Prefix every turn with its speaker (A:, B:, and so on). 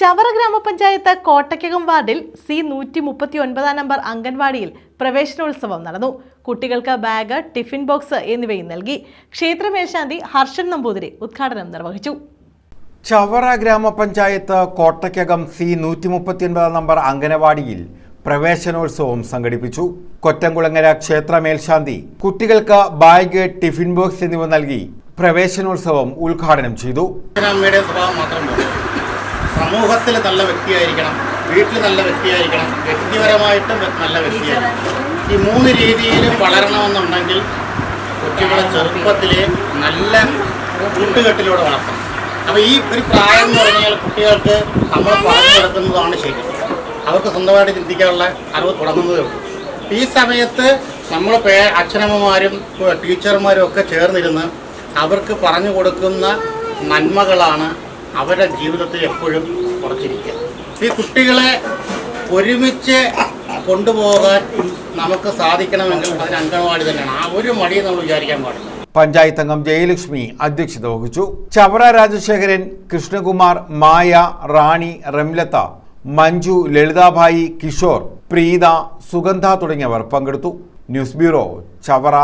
A: ചവറ ഗ്രാമപഞ്ചായത്ത് കോട്ടയ്ക്കകം വാർഡിൽ സി നൂറ്റി മുപ്പത്തി ഒൻപതാം നമ്പർ അംഗൻവാടിയിൽ പ്രവേശനോത്സവം നടന്നു. കുട്ടികൾക്ക് ബാഗ് ടിഫിൻ ബോക്സ് എന്നിവയും നൽകി. ക്ഷേത്രമേശാന്തി ഹർഷൻ നമ്പൂതിരി ഉദ്ഘാടനം നിർവഹിച്ചു.
B: ചവറ ഗ്രാമപഞ്ചായത്ത് കോട്ടയ്ക്കകം സി നൂറ്റി മുപ്പത്തി ഒൻപതാം നമ്പർ അംഗനവാടിയിൽ പ്രവേശനോത്സവം സംഘടിപ്പിച്ചു. കൊറ്റംകുളങ്ങര ക്ഷേത്ര മേൽശാന്തി കുട്ടികൾക്ക് ബാഗ് ടിഫിൻ ബോക്സ് എന്നിവ നൽകി പ്രവേശനോത്സവം ഉദ്ഘാടനം ചെയ്തു.
C: സമൂഹത്തിൽ നല്ല വ്യക്തിയായിരിക്കണം വീട്ടിൽ നല്ല വ്യക്തിയായിരിക്കണം വ്യക്തിപരമായിട്ടും നല്ല വ്യക്തിയായിരിക്കണം. ഈ മൂന്ന് രീതിയിലും വളരണമെന്നുണ്ടെങ്കിൽ കുട്ടികളെ ചെറുപ്പത്തിലെ നല്ല കൂട്ടുകെട്ടിലൂടെ വളർത്തണം. അപ്പോൾ ഈ ഒരു പ്രായം എന്ന് പറഞ്ഞാൽ കുട്ടികൾക്ക് നമ്മൾ കൊടുക്കുന്നതാണ് ശരി. അവർക്ക് സ്വന്തമായിട്ട് ചിന്തിക്കാനുള്ള അറിവ് തുടങ്ങുന്നതേ ഉള്ളൂ. ഈ സമയത്ത് നമ്മൾ പേ അച്ഛനമ്മമാരും ടീച്ചർമാരും ഒക്കെ ചേർന്നിരുന്ന് അവർക്ക് പറഞ്ഞു കൊടുക്കുന്ന നന്മകളാണ് അവരുടെ ജീവിതത്തിൽ എപ്പോഴും കുറച്ചിരിക്കുക ഈ കുട്ടികളെ ഒരുമിച്ച് കൊണ്ടുപോകാൻ നമുക്ക് സാധിക്കണമെങ്കിൽ അതിന് അംഗനവാടി തന്നെയാണ്. ആ ഒരു മടിയും നമ്മൾ വിചാരിക്കാൻ പാടില്ല.
B: പഞ്ചായത്ത് അംഗം ജയലക്ഷ്മി അധ്യക്ഷത വഹിച്ചു. ചവറ രാജശേഖരൻ കൃഷ്ണകുമാർ മായ റാണി റംലത്ത മഞ്ജു ലളിതാഭായി കിഷോർ പ്രീത സുഗന്ധ തുടങ്ങിയവർ പങ്കെടുത്തു. News bureau Chavara.